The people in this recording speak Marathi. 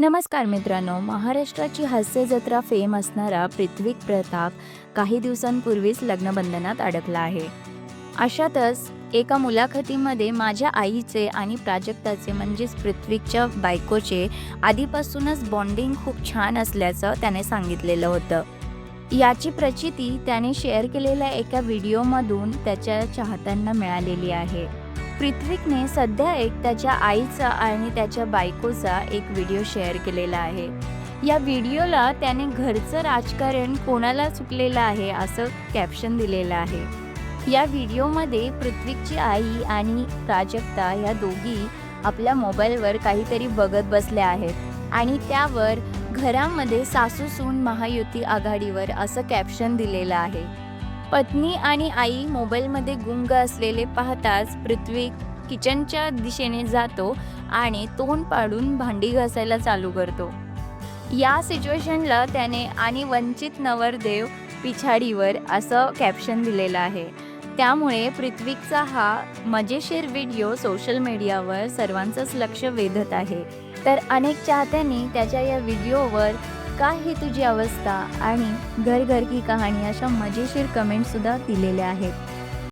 नमस्कार मित्रांनो महाराष्ट्राची हास्य जत्रा फेम असणारा पृथ्वी प्रताप काही दिवसांपूर्वीच लग्नबंधनात अडकला आहे. अशातच एका मुलाखतीमध्ये माझ्या आईचे आणि प्राजक्ताचे म्हणजेच पृथ्वीच्या बायकोचे आधीपासूनच बॉन्डिंग खूप छान असल्याचं त्याने सांगितलेलं होतं. याची प्रचिती त्याने शेअर केलेल्या एका व्हिडिओमधून त्याच्या चाहत्यांना मिळालेली आहे. पृथ्वीकने सध्या एक त्याच्या आईचा आणि त्याच्या बायकोचा एक व्हिडिओ शेअर केलेला आहे. या व्हिडिओला त्याने घरचं राजकारण कोणाला चुकलेलं आहे असं कॅप्शन दिलेलं आहे. या व्हिडिओमध्ये पृथ्वीकची आई आणि प्राजक्ता या दोघी आपल्या मोबाईलवर काहीतरी बघत बसल्या आहेत आणि त्यावर घरामध्ये सासू सून महायुती आघाडीवर असं कॅप्शन दिलेलं आहे. पत्नी आणि आई मोबाईलमध्ये गुंग असलेले पाहताच पृथ्वी किचनच्या दिशेने जातो आणि तोंड पाडून भांडी घासायला चालू करतो. या सिच्युएशनला त्याने आणि वंचित नवरदेव पिछाडीवर असं कॅप्शन दिलेलं आहे. त्यामुळे पृथ्वीचा हा मजेशीर व्हिडिओ सोशल मीडियावर सर्वांचंच लक्ष वेधत आहे. तर अनेक चाहत्यांनी त्याच्या या व्हिडिओवर काय ही तुझी अवस्था? आणि घर घर की कहाणी अशा मजेशीर कमेंटसुद्धा दिलेल्या आहेत.